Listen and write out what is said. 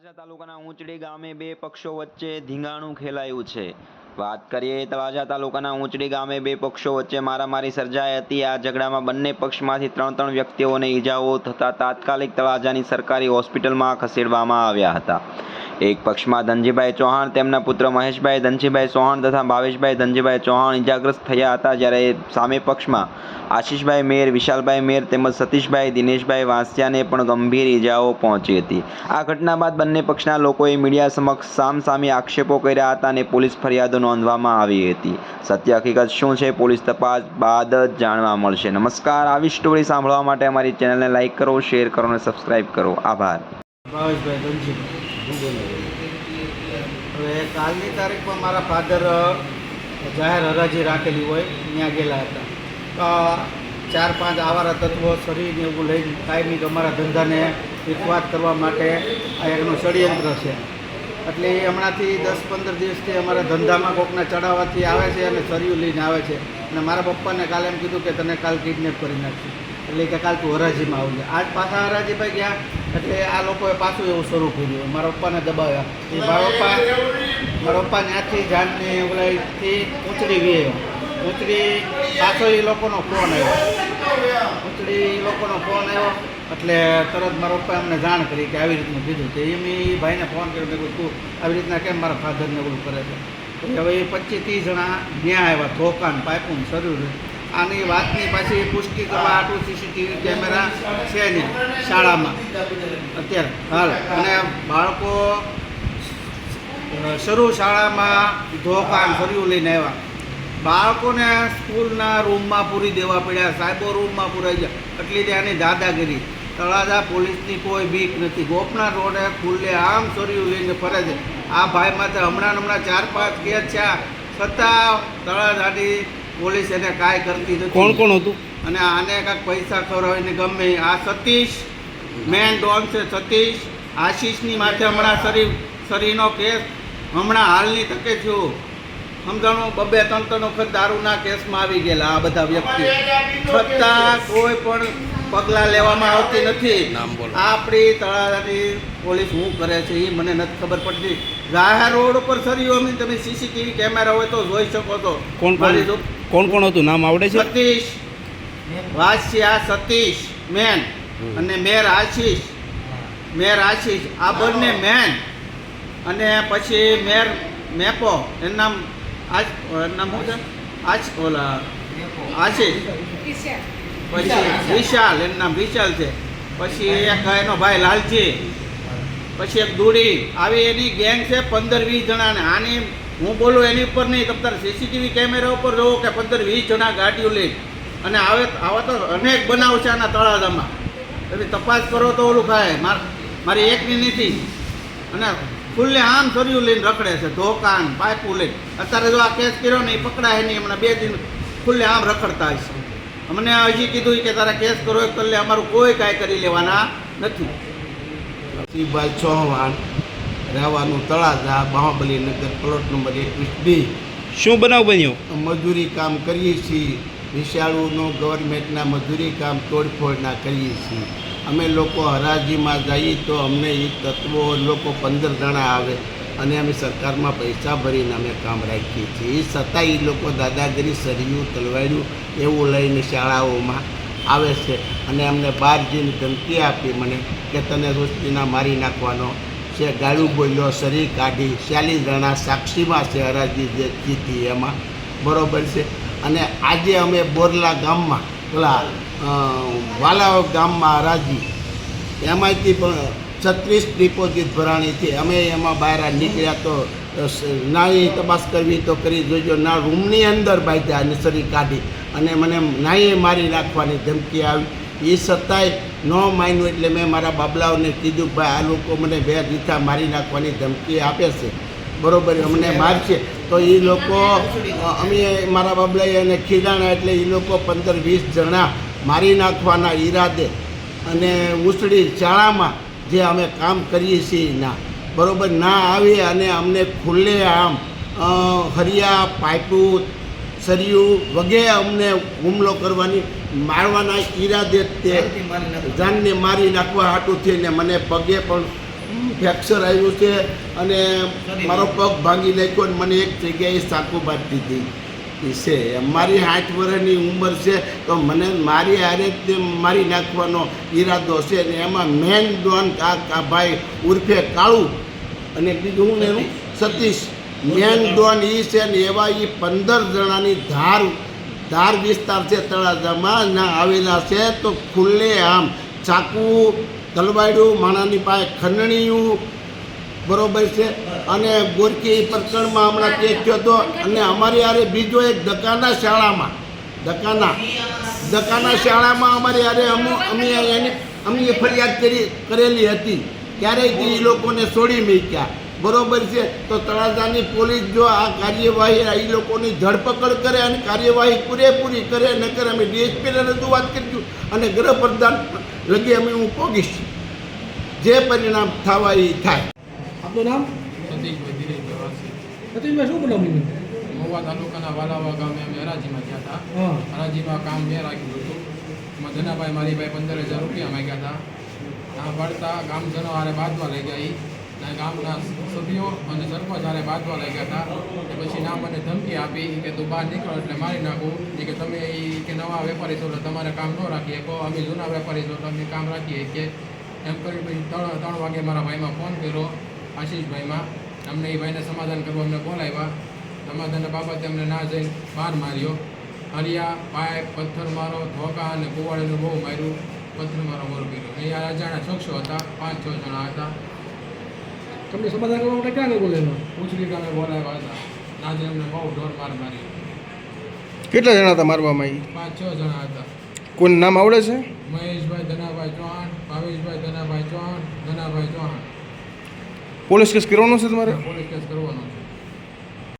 ઊંચડી ગામે બે પક્ષો વચ્ચે ધીંગાણું ખેલાયું છે. વાત કરીએ તળાજા તાલુકાના ઊંચડી ગામે બે પક્ષો વચ્ચે મારામારી સર્જાઈ હતી. આ ઝઘડામાં બંને પક્ષમાંથી ત્રણ ત્રણ વ્યક્તિઓને ઈજાઓ થતાં તાત્કાલિક તળાજાની સરકારી હોસ્પિટલમાં ખસેડવામાં આવ્યા હતા. એક પક્ષમાં ધનજીભાઈ ચૌહાણ, તેમના પુત્ર મહેશભાઈ, ધનજીભાઈ ચૌહાણ તથા ભાવેશભાઈ ધનજીભાઈ ચૌહાણ ઈજાગ્રસ્ત થયા હતા જ્યારે સામે પક્ષમાં આશીષભાઈ મેર, વિશાલભાઈ મેર તેમજ સતીશભાઈ, દિનેશભાઈ વાંસિયાને પણ ગંભીર ઈજાઓ પહોંચી હતી. આ ઘટના બાદ બંને પક્ષના લોકોએ મીડિયા સમક્ષ સામસામે આક્ષેપો કર્યા હતા અને પોલીસ ફરિયાદો નોંધવામાં આવી હતી. સત્ય હકીકત શું છે પોલીસ તપાસ બાદ જ જાણવા મળશે. નમસ્કાર. આવી સ્ટોરી સાંભળવા માટે અમારી ચેનલને લાઇક કરો શેર કરો અને સબસ્ક્રાઇબ કરો. આભાર. ભાવેશભાઈ, ધનજીભાઈ. હવે કાલની તારીખમાં મારા ફાધર જાહેર હરાજી રાખેલી હોય, ત્યાં ગયેલા હતા. તો ચાર પાંચ આવારા તત્વો શરીરને એવું લઈને કાયમી અમારા ધંધાને વિખવાદ કરવા માટે આ એનું ષડયંત્ર છે. એટલે એ હમણાંથી દસ પંદર દિવસથી અમારા ધંધામાં કોકને ચડાવવાથી આવે છે અને સરિયું લઈને આવે છે. અને મારા પપ્પાને કાલે એમ કીધું કે તને કાલ કિડનેપ કરી નાખશું. એટલે કે કાલ તું હરાજીમાં આવજે. આજ પાછા હરાજી ભાઈ ગયા. એટલે આ લોકોએ પાછું એવું શરૂ કર્યું. મારા પપ્પાને દબાવ્યા. એ મારા પપ્પા મારા પપ્પા ત્યાંથી જાનને ઓલાથી ઊંચડી વીએ ઊંચડી પાછો એ લોકોનો ફોન આવ્યો. ઊંચડી એ લોકોનો ફોન આવ્યો. એટલે તરત મારા પપ્પાએ અમને જાણ કરી કે આવી રીતનું કીધું છે. એમ એ ભાઈને ફોન કર્યો મેં તું આવી રીતના કેમ મારા ફાધરને ઓલું કરે છે? હવે એ પચીસ ત્રીસ જણા ન્યા આવ્યા ધોકાન પાઇપું શરૂ આની વાતની પાછી પુષ્ટિ કરવા આટલું સીસીટીવી કેમેરા છે નહીં શાળામાં. અત્યારે, હાલ. અને બાળકો શરૂ શાળામાં ધોકાન, ફર્યું લઈને આવ્યા. બાળકોને સ્કૂલના રૂમમાં પૂરી દેવા પડ્યા, સાહેબો રૂમમાં પૂરાઈ ગયા. એટલી ત્યાંની દાદાગીરી. તળાજા પોલીસની કોઈ બીક નથી. ગોપના રોડે ખુલ્લે આમ સોર્યું લઈને ફરે છે. આ ભાઈ માત્ર હમણાં હમણાં ચાર પાંચ કેસ છે છતાં તળાજાની પોલીસ એને કાંઈ કરતી નથી. કોણ કોણ હતું? અને આને કાંઈક પૈસા ખવડાવીને ગમે આ સતીશ મેન ડોન છે સતીશ. આશીષની માથે હમણાં શરીર શરીરનો કેસ હમણાં હાલની તકે છું સમજાણું? બબે ત્રણ ત્રણ વખત દારૂના કેસમાં આવી ગયેલા આ બધા વ્યક્તિ. છતાં કોઈ પણ પગલાં લેવામાં આવતી નથી. આપણી તળાજાની પોલીસ શું કરે છે એ મને નથી ખબર પડતી. જાહેર રોડ ઉપર સરી અમે તમે સીસીટીવી કેમેરા હોય તો જોઈ શકો છો. કોણ મારી કોણ કોણ હતું? નામ આવડે છે? સતીશ. વાસ્યા સતીશ મેન. અને મેર આશીષ. મેર આશીષ. આ બંને મેન. અને પછી મેર મેપો. એનું નામ આજ નામ શું છે? આજ ઓલા આશીષ. પછી વિશાલ. એનું નામ વિશાલ છે. પછી એક એનો ભાઈ લાલજી. પછી એક દૂડી આવી એની ગેંગ છે પંદર વીસ જણાને. આની હું બોલું એની ઉપર નહીં તમે સીસીટીવી કેમેરા ઉપર જોવો કે પંદર વીસ જણા ગાડીઓ લઈ. અને આવે, આવા તો અનેક બનાવ છે આના તળાજામાં. એટલે તપાસ કરો તો ઓલું થાય. માર એકની નથી અને ખુલ્લે આમ સર્યું લઈને રખડે છે, ધોકાન, પાઇપું લઈને. અત્યારે જો આ કેસ કર્યો ને એ પકડાય નહીં, હમણાં બે દિન ખુલ્લે આમ રખડતા હશે. અમને હજી કીધું કે તારા કેસ કરો, એ કરી અમારું કોઈ કાંઈ કરી લેવાના નથી. શિવભાઈ ચૌહાણ રહેવાનું તળાજા બાહુબલીનગર પ્લોટ નંબર એકવીસ બી. શું બનાવ બન્યો? મજૂરી કામ કરીએ છીએ. વિશાળુનો ગવર્મેન્ટના મજૂરી કામ તોડફોડના કરીએ છીએ. અમે લોકો હરાજીમાં જઈએ તો અમને એ તત્વો લોકો પંદર જણા આવે અને અમે સરકારમાં પૈસા ભરીને અમે કામ રાખીએ છીએ. એ છતાં એ લોકો દાદાગીરી સરિયું તલવાડ્યું એવું લઈને શાળાઓમાં આવે છે. અને અમને બાર જઈને ધમકી આપી મને કે તને રોસ્તીના મારી નાખવાનો છે, ગાળું બોલ્યો, શરીર કાઢી શ્યાલી રણા સાક્ષીમાં છે હરાજી જે જીતી એમાં. બરોબર છે? અને આજે અમે બોરલા ગામમાં, પેલા વાલાઓ ગામમાં હરાજી. એમાંથી પણ છત્રીસ ડિપોઝિટ ભરાણી છે. અમે એમાં બહાર નીકળ્યા તો નાની તપાસ કરવી તો કરી જોજો. ના, રૂમની અંદર બાંધ્યા અને શરીર કાઢી. અને મને નાઈએ મારી નાખવાની ધમકી આવી. એ છતાંય ન માન્યું એટલે મેં મારા બાબલાઓને કીધું ભાઈ આ લોકો મને બે રીતા મારી નાખવાની ધમકી આપે છે. બરોબર અમને મારશે તો એ લોકો અમે મારા બાબલાએ એને ખીજાણા એટલે એ લોકો પંદર વીસ જણા મારી નાખવાના ઈરાદે અને ઉસળી શાળામાં જે અમે કામ કરીએ છીએ ના. બરોબર ના આવી અને અમને ખુલ્લે આમ હરિયા પાઇપું સરિયું વગેરે અમને હુમલો કરવાની મારવાના ઈરાદે તે જાનને મારી નાખવા હાટું થઈને મને પગે પણ ફ્રેક્ચર આવ્યું છે અને મારો પગ ભાંગી નાખ્યો અને મને એક જગ્યાએ સાકો બાંધી દીધી છે. મારી આઠ વર્ષની ઉંમર છે તો મને મારી હારે તે મારી નાખવાનો ઈરાદો છે ને એમાં મેન ડોન કા આ ભાઈ ઉર્ફે કાળુ અને બીજું હું એનું સતીશ. મેન ડોન એ છે ને એવા એ પંદર જણાની ધાર ધાર વિસ્તાર છે, તળાજામાં, ના આવેલા છે, તો ખુલ્લે આમ ચાકુ, તલવાડ્યું, માણાની પાસે ખંડણીયું બરોબર છે. અને ગોરકી પ્રકરણમાં હમણાં કેસ થયો હતો અને અમારી હારે બીજો એક દકાના શાળામાં, દકાના દકાના શાળામાં અમારી હારે અમુ, અમે એની, અમે ફરિયાદ કરી, કરેલી હતી. ત્યારે જ એ લોકોને છોડી મૂક્યા? બરોબર છે? તો તળાજાની પોલીસ જો આ કાર્યવાહી એ લોકોની ધરપકડ કરે અને કાર્યવાહી પૂરેપૂરી કરે નકર અમે ડીએસપીને રજૂઆત કરીશું અને ગૃહપ્રધાન લગી અમે હું પોગીશ જે પરિણામ થવા એ થાય. આપનું નામ? સતીશભાઈ શું બનાવ્યું મહુવા તાલુકાના વાલાવા ગામે અમે હરાજીમાં ગયા હતા. હરાજીમાં કામ મેં રાખ્યું હતું. એમાં ધનાભાઈ મારી ભાઈ પંદર હજાર રૂપિયા માંગ્યા હતા. આ પાડતા ગામજનો હારે બાદમાં લઈ ગયા ગામના સભ્યો અને સરપંચ જ્યારે બાંધવા લાગ્યા હતા કે પછી ના મને ધમકી આપી કે તું બહાર નીકળો એટલે મારી નાખું. એ કે તમે એ કે નવા વેપારી છો એટલે તમારે કામ ન રાખીએ. કહો, અમે જૂના વેપારી છો તો અમે કામ રાખીએ કે એમ કરી પછી ત્રણ ત્રણ વાગે મારા ભાઈમાં ફોન કર્યો આશીષભાઈમાં. અમને એ ભાઈને સમાધાન કરવા અમને બોલાવ્યા. સમાધાનના બાબતે અમને ના જઈને બહાર માર્યો. હરિયા, પાઇપ, પથ્થર મારો, ધોકા અને કુવાડીનું બહુ માર્યું. પથ્થર મારો મોર કર્યો અહીંયા અજાણ્યા શખ્સો હતા, પાંચ, છ જણા હતા. તમને સમાધાન કરવા માટે ક્યાં બોલેલો ઉછળી ગામે બોલાવ્યા હતા. આજે અમને બહુ ઢોર માર મારી. કેટલા જણા હતા મારવામાં આવી પાંચ છ જણા હતા. કોઈ નામ આવડે છે? મહેશભાઈ ધનાભાઈ ચૌહાણ ભાવેશભાઈ ધનાભાઈ ચૌહાણ ધનાભાઈ ચૌહાણ. પોલીસ કેસ કરવાનો છે તમારે? પોલીસ કેસ કરવાનો છે.